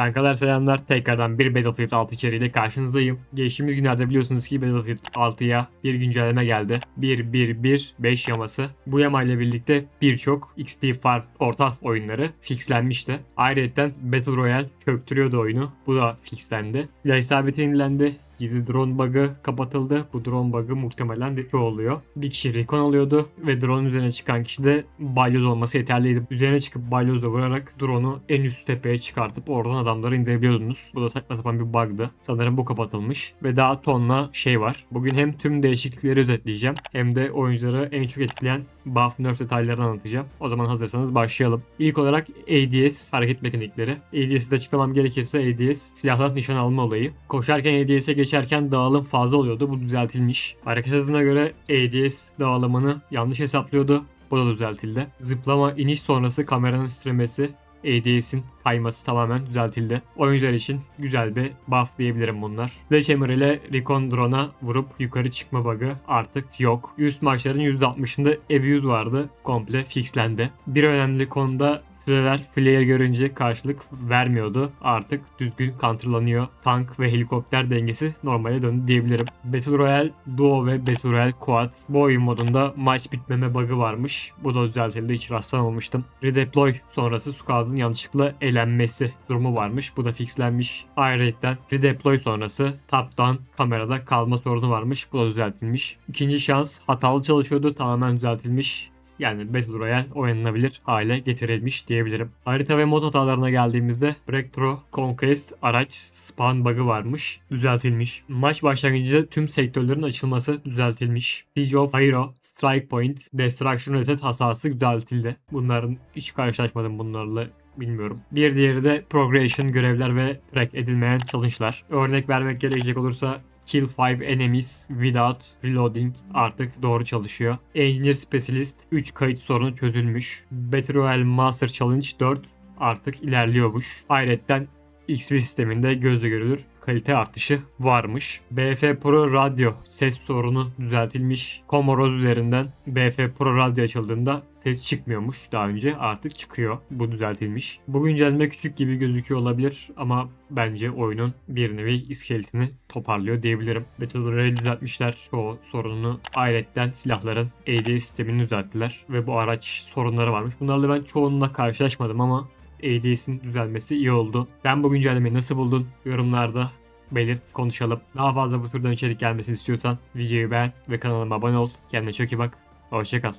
Kankalar selamlar. Tekrardan bir Battlefield 6 içeriğiyle karşınızdayım. Geçtiğimiz günlerde biliyorsunuz ki Battlefield 6'ya bir güncelleme geldi. 1.1.1.5 yaması. Bu yamayla birlikte birçok XP Farm orta oyunları fixlenmişti. Ayrıca Battle Royale çöktürüyordu oyunu. Bu da fixlendi. Silah isabeti yenilendi. Gizli drone bug'ı kapatıldı. Bu drone bug'ı muhtemelen de şu oluyor. Bir kişi recon alıyordu ve drone üzerine çıkan kişi de balyoz olması yeterliydi. Üzerine çıkıp balyozla vurarak drone'u en üst tepeye çıkartıp oradan adamları indirebiliyordunuz. Bu da saçma sapan bir bug'dı. Sanırım bu kapatılmış. Ve daha tonla şey var. Bugün hem tüm değişiklikleri özetleyeceğim hem de oyuncuları en çok etkileyen buff nerf detaylarını anlatacağım. O zaman hazırsanız başlayalım. İlk olarak ADS hareket mekanikleri. ADS'i de açıklamam gerekirse ADS silahlar nişan alma olayı. Koşarken ADS'e geçerken dağılım fazla oluyordu. Bu düzeltilmiş. Hareket hızına göre ADS dağılımını yanlış hesaplıyordu. Bu da düzeltildi. Zıplama iniş sonrası kameranın titremesi ADS'in kayması tamamen düzeltildi. Oyuncular için güzel bir buff diyebilirim bunlar. Sledgehammer ile Recon Drone'a vurup yukarı çıkma bug'ı artık yok. Üst maçların %60'ında abuse vardı. Komple fixlendi. Bir önemli konuda Süreler player görünce karşılık vermiyordu. Artık düzgün counterlanıyor. Tank ve helikopter dengesi normale döndü diyebilirim. Battle Royale Duo ve Battle Royale Quad bu oyun modunda maç bitmeme bug'ı varmış. Bu da düzeltildi hiç rastlamamıştım. Redeploy sonrası squad'ın yanlışlıkla elenmesi durumu varmış. Bu da fixlenmiş. Ayrıca redeploy sonrası down kamerada kalma sorunu varmış. Bu da düzeltilmiş. İkinci şans hatalı çalışıyordu. Tamamen düzeltilmiş. Yani Battle Royale oynanabilir hale getirilmiş diyebilirim. Harita ve mod hatalarına geldiğimizde Breakthrough, Conquest, araç, spawn bug'ı varmış. Düzeltilmiş. Maç başlangıcında tüm sektörlerin açılması düzeltilmiş. Siege of Hero, Strike Point, Destruction Rated hasası düzeltildi. Bunların hiç karşılaşmadım bunlarla bilmiyorum. Bir diğeri de progression görevler ve track edilmeyen challenge'lar. Örnek vermek gerekecek olursa Kill 5 enemies without reloading artık doğru çalışıyor. Engineer Specialist 3 kayıt sorunu çözülmüş. Battle Royale Master Challenge 4 artık ilerliyormuş. Ayrıca XP sisteminde gözle görülür kalite artışı varmış. BF Pro Radyo ses sorunu düzeltilmiş. Comoros üzerinden BF Pro Radyo açıldığında ses çıkmıyormuş daha önce artık çıkıyor. Bu düzeltilmiş. Bu güncelleme küçük gibi gözüküyor olabilir ama bence oyunun bir nevi iskeletini toparlıyor diyebilirim. Battle Royale düzeltmişler çoğu sorununu. Ayrıca silahların AD sistemini düzelttiler ve bu araç sorunları varmış. Bunlarla ben çoğunla karşılaşmadım ama ADS'in düzelmesi iyi oldu. Sen bu güncellemeyi nasıl buldun? Yorumlarda belirt, konuşalım. Daha fazla bu türden içerik gelmesini istiyorsan videoyu beğen ve kanalıma abone ol. Kendine çok iyi bak. Hoşçakal.